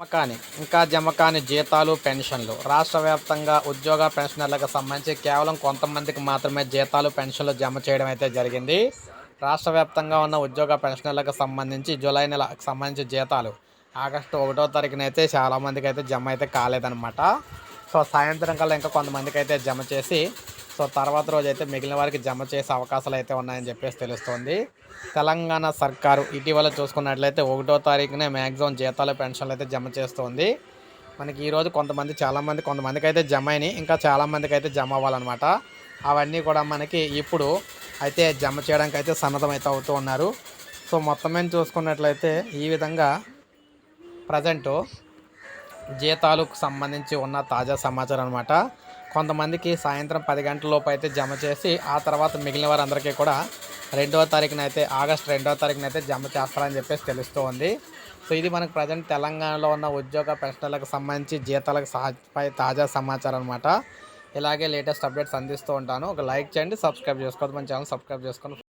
జమకాని ఇంకా జమకాని జీతాలు పెన్షన్లు. రాష్ట్ర వ్యాప్తంగా ఉద్యోగ పెన్షనర్లకు సంబంధించి కేవలం కొంతమందికి మాత్రమే జీతాలు పెన్షన్లు జమ చేయడం అయితే జరిగింది. రాష్ట్ర వ్యాప్తంగా ఉన్న ఉద్యోగ పెన్షనర్లకు సంబంధించి జూలై నెలకు సంబంధించి జీతాలు ఆగస్టు ఒకటో తారీఖున అయితే చాలామందికి అయితే జమ అయితే కాలేదన్నమాట. సో సాయంత్రం కల్లా ఇంకా కొంతమందికి అయితే జమ చేసి సో తర్వాత రోజు అయితే మిగిలిన వారికి జమ చేసే అవకాశాలు అయితే ఉన్నాయని చెప్పేసి తెలుస్తోంది. తెలంగాణ సర్కారు ఇటీవల చూసుకున్నట్లయితే ఒకటో తారీఖునే మ్యాక్సిమం జీతాలు పెన్షన్లు అయితే జమ చేస్తుంది. మనకి ఈరోజు కొంతమంది చాలామంది కొంతమందికి అయితే జమ అయినాయి. ఇంకా చాలామందికి అయితే జమ అవ్వాలన్నమాట. అవన్నీ కూడా మనకి ఇప్పుడు అయితే జమ చేయడానికి అయితే సన్నద్ధం అయితే అవుతూ ఉన్నారు. సో మొత్తం మీద చూసుకున్నట్లయితే ఈ విధంగా ప్రజెంటు జీతాలకు సంబంధించి ఉన్న తాజా సమాచారం అనమాట కొంతమందికి సాయంత్రం పది గంటల లోపు అయితే జమ చేసి ఆ తర్వాత మిగిలిన వారందరికీ కూడా రెండవ తారీఖున అయితే ఆగస్ట్ రెండవ తారీఖున అయితే జమ చేస్తారని చెప్పేసి తెలుస్తూ ఉంది. సో ఇది మనకు ప్రజెంట్ తెలంగాణలో ఉన్న ఉద్యోగ పెన్షన్లకు సంబంధించి జీతాలకు సహజపై తాజా సమాచారం అనమాట ఇలాగే లేటెస్ట్ అప్డేట్స్ అందిస్తూ ఉంటాను. ఒక లైక్ చేయండి సబ్స్క్రైబ్ చేసుకోవద్దు. మన ఛానల్ సబ్స్క్రైబ్ చేసుకొని